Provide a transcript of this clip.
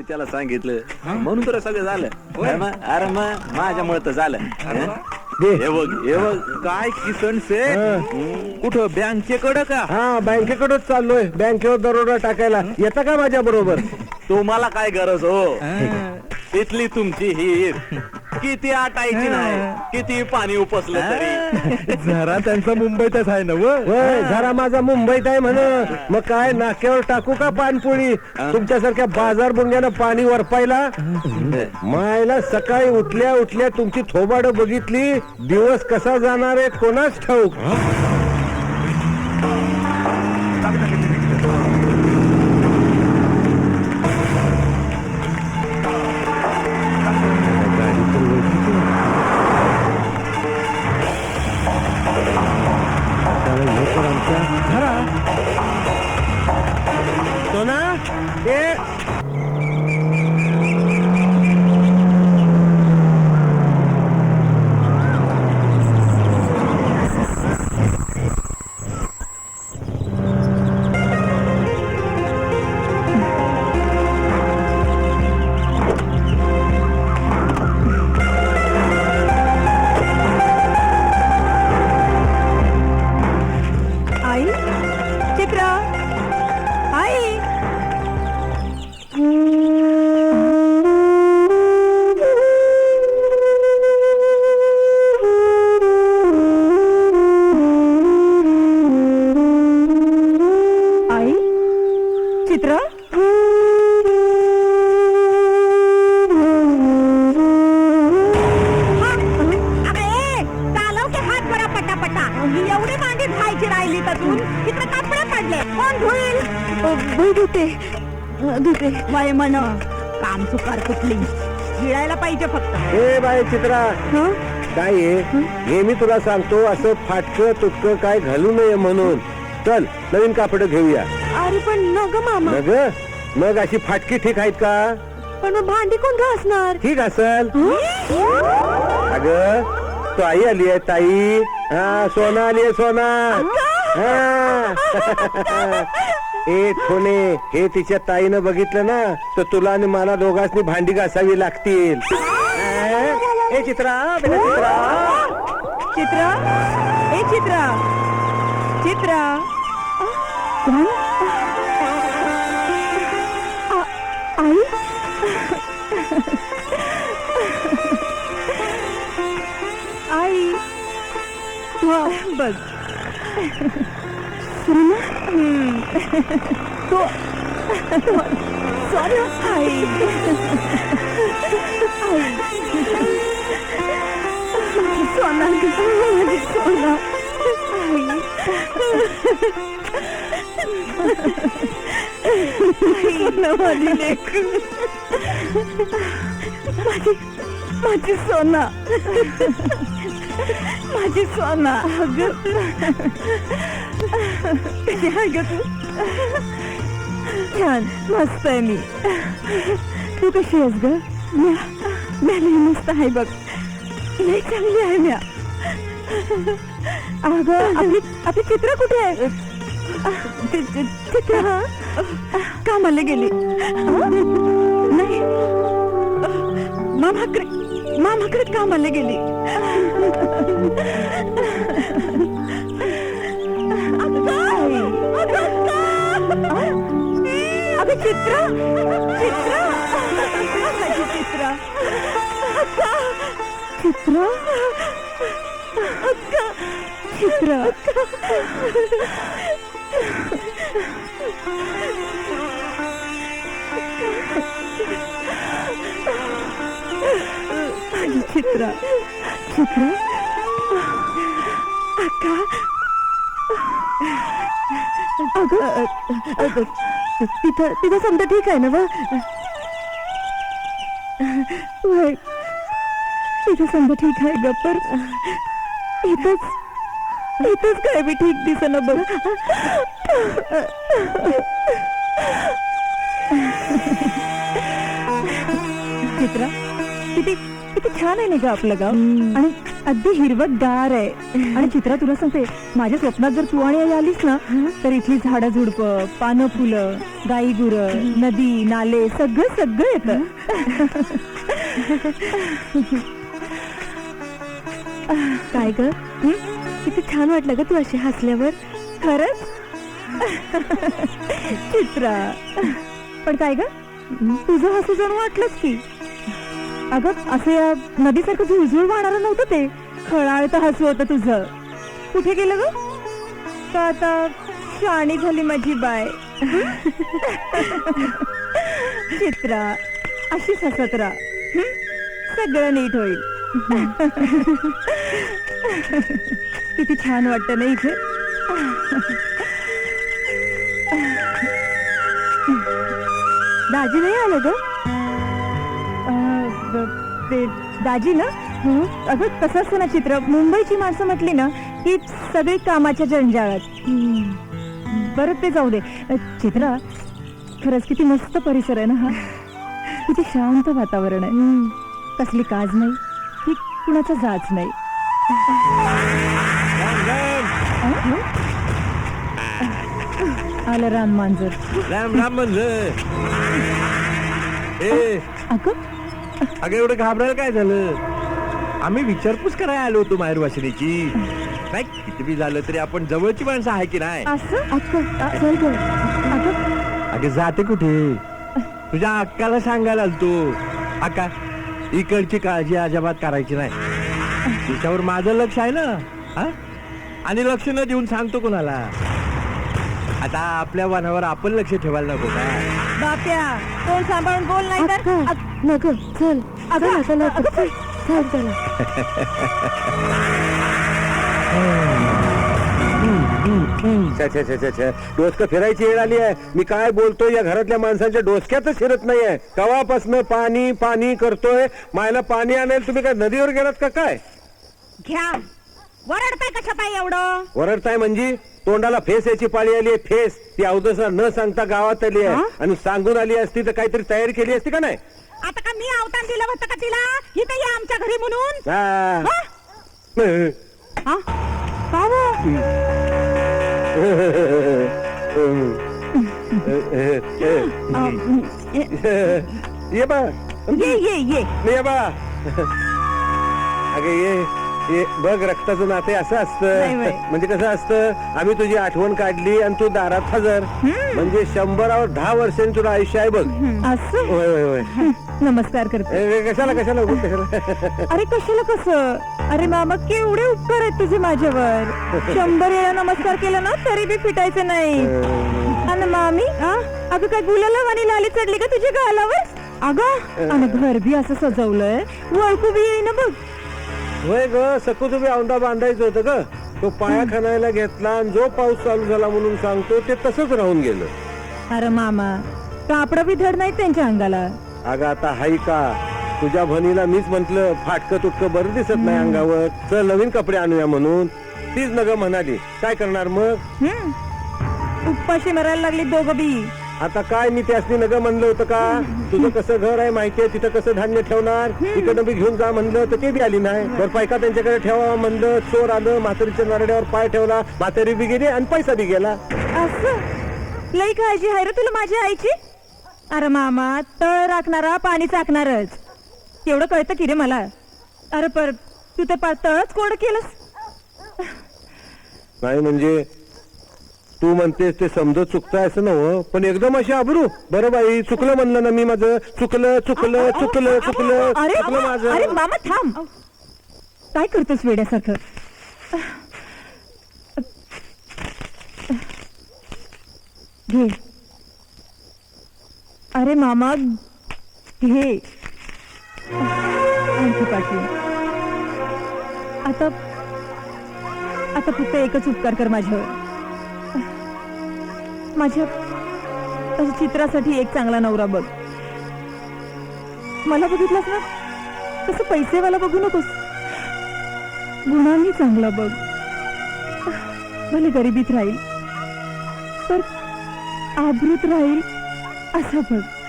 मी त्याला सांगितलं. म्हणून तर सगळं झालं. मग? अरे मग माझ्यामुळे तर झालं. हं? हे बघ हे बघ. काय किसन से कुठं? बँकेकडं का? हा बँकेकडेच चाललोय. बँकेवर दरोडा टाकायला. येता का माझ्या बरोबर तुम्हाला काय गरज हो? इथली तुमची हिर. किती आटायची नाही. किती पाणी उपसलं तरी. जरा त्यांचा मुंबईतच आहे ना व? जरा माझा मुंबईत आहे म्हण. मग काय नाक्यावर टाकू का पानपोळी तुमच्यासारख्या बाजार बुंग्यानं पाणी वरपायला? मायला सकाळी उठल्या उठल्या तुमची थोबाड बघितली. दिवस कसा जाणार आहे कोणाच ठाऊक? धायची राहिली तर तू तिकडे कपडे पडले कोण धुईल? धुते धुते. वाय म्हण काम चुकार कुठली? गिळायला पाहिजे फक्त. ए बाय चित्रा. काय आहे? हे? मी तुला सांगतो असं फाटकं तुटकं काय घालू नये म्हणून. चल नवीन कापड घेऊया. अरे पण नग मामा. मग मग अशी फाटकी ठीक आहेत का? पण मग भांडी कोण घासणार? ठीक असल. अग तो आई आली आहे ताई. हा सोना आली आहे सोना. हा. ए ठोणे हे तिच्या ताईनं बघितलं ना तर तुला आणि मला दोघांनी भांडी घासावी लागतील. हा? ए चित्रा बेटा चित्रा. चित्रा? ए चित्रा. चित्रा. कोण? आई? बघ तो सॉरी आई सोना माझी सोना सोना माझी लेक माझी माझी सोना माझी सोना. अगं छान मस्त आहे मी. तू कशी आहेस ग? म्या म्या लई मस्त आहे बघ. लई चांगली आहे म्या. अगं आपली आपली चित्र कुठे आहे? चित्र. कामाला गेली. नाही. मामाकडे मामाकडे कामाला गेली. अगं चित्र चित्र माझी चित्र चित्र चित्र माझी चित्र अक्का? अगं अगं, तिथं तिथं समजा ठीक आहे ना व? वय, तिथं समजा ठीक आहे गप्पर इथंच इथंच काय बी ठीक दिसना बघ चित्रा किती? छान आहे ना ग आपलं गाव आणि अगदी हिरवतगार आहे. आणि चित्रा तुला सांगते माझ्या स्वप्नात जर तू आणि आई आलीस ना तर इथली झाडं झुडपं पानं फुलं गाई गुर नदी नाले सगळं सगळं येतं. काय ग? किती छान वाटलं ग तू अशी हसल्यावर. खरंच? चित्रा. पण काय ग? तुझं हसू जणू वाटलंच की. अगं असं या नदीसारखं झुळझुळ वाहणारं नव्हतं ते. खळाळतं हसू होतं तुझं. कुठे गेलं ग? का आता शाणी झाली माझी बाय. चित्रा अशीच हसत राहा. हं? सगळं नीट होईल. किती छान वाटतं ना इथे. दाजी नाही आलं ग? ते दाजी ना? अगं कसं असतं ना चित्र. मुंबईची माणसं म्हटली ना की सगळी कामाच्या जंजाळात. बरं ते जाऊ दे. चित्रा खरंच किती मस्त परिसर आहे ना हा? किती शांत वातावरण आहे. कसली काज नाही की कुणाचा जाच नाही. आलं राम मांजर. राम राम ए. अगं अगं एवढं घाबरायला काय झालं? आम्ही विचारपूस करायला आलो होतो माहेर वाशिनीची. नाही किती बी झालं तरी आपण जवळची माणसं आहे की नाही? असं? अगं अ, चल गं. अगं. अगं जाते कुठे? तुझ्या अक्काला सांगायला आलतो. अक्का इकडची काळजी अजिबात करायची नाही. तिच्यावर माझं लक्ष आहे ना? हा? आणि लक्ष न देऊन सांगतो कोणाला? आता आपल्या वनावर आपण लक्ष ठेवायला नको का? बाप्या तोंड सांभाळून बोल नाही तर नको चल. अगं चल चल चल छे, छे, छे, छे, छे. डोसकं फिरायची वेळ आली आहे. मी काय बोलतोय या घरातल्या माणसांच्या डोसक्यातच शिरत नाहीये. कवापासनं पाणी पाणी करतोय. मायला पाणी आणायला तुम्ही काय नदीवर गेलात का काय? घ्या. वरडताय कशा पाय एवढं? वरडताय म्हणजे तोंडाला फेस याची पाळी आली आहे फेस. ती अवदसा न सांगता गावात आली आहे. हा? आणि सांगून आली असती तर काहीतरी तयारी केली असती का नाही? आता का मी अवतार दिलं होतं का तिला? इथे या आमच्या घरी म्हणून. हा. हा? का हो? अं, ये बा. ये ये ये. ये बा. अगे ये. ये बघ रक्ताचं नाते असं असतं. नाही. म्हणजे कसं असतं आम्ही तुझी आठवण काढली आणि तू दारात हजर. म्हणजे शंभरावर दहा वर्षांनी तुला आयुष्य आहे बघ. असं? होय होय होय. नमस्कार करते. ए, कशाला कशाला उगाच कशाला? अरे कशाला कसं? अरे मामा केवढे उपकार आहेत तुझे माझ्यावर. शंभर वेळा नमस्कार केला ना तरी बी फिटायचं नाही. आणि मामी? अगं काय गुलाला वाणी लाली चढली का तुझ्या गालावर? अगं आणि घर बी असं सजवलंय. वळकू बी येईना बघ. होय ग सकू तुम्ही औंधा बांधायचं होतं ग. तो पाया खणायला घेतला आणि जो पाऊस चालू झाला म्हणून सांगतो ते तसंच राहून गेलं. अरे मामा कापड बी धड नाही त्यांच्या अंगाला. अगं आता हाय का? तुझ्या भनीला मीच म्हंटल फाटकं तुटकं बरं दिसत नाही अंगावर. चल नवीन कपडे आणूया म्हणून. तीच नग म्हणाली. काय करणार मग? हम्म. उपाशी मरायला लागली दोघं बी. आता काय मी त्यासनी नग म्हणलं होतं का? तुझं कसं घर आहे माहितीये? तिथं कसं धान्य ठेवणार? इकडनं बी घेऊन जा म्हणलं तर ते बी आली नाही. बरं पायका त्यांच्याकडे ठेवा म्हणलं चोर आलं म्हातारीच्या नारड्यावर पाय ठेवला म्हातारी बी गेली आणि पैसा बी गेला. असं? लई काळजी आहे रे तुला माझ्या आईची? अरे मामा तळ राखणारा पाणी चाकणारच तेवढं कळतं की रे मला? अरे पर तू तर तळच कोरड केलंस. नाही म्हणजे तू म्हणतेस ते समजत चुकताय असं नव पण एकदम अशी आबरू बरं बाई चुकलं म्हणलं ना मी माझं. चुकलं चुकलं चुकलं चुकलं अरे चुकलं अरे माझं. मामा थांब. काय करतोस वेड्यासारखं? घे. अरे मामा घे. आणखी आता आता फक्त एकच उपकार कर माझ्यावर. माझ्या चित्रासाठी एक चांगला नवरा बघ. मला बघितलास ना? तसं पैसेवाला बघू नकोस. गुणांनी चांगला बघ. भले गरिबीत राहील तर आबरूत राहील असं बघ.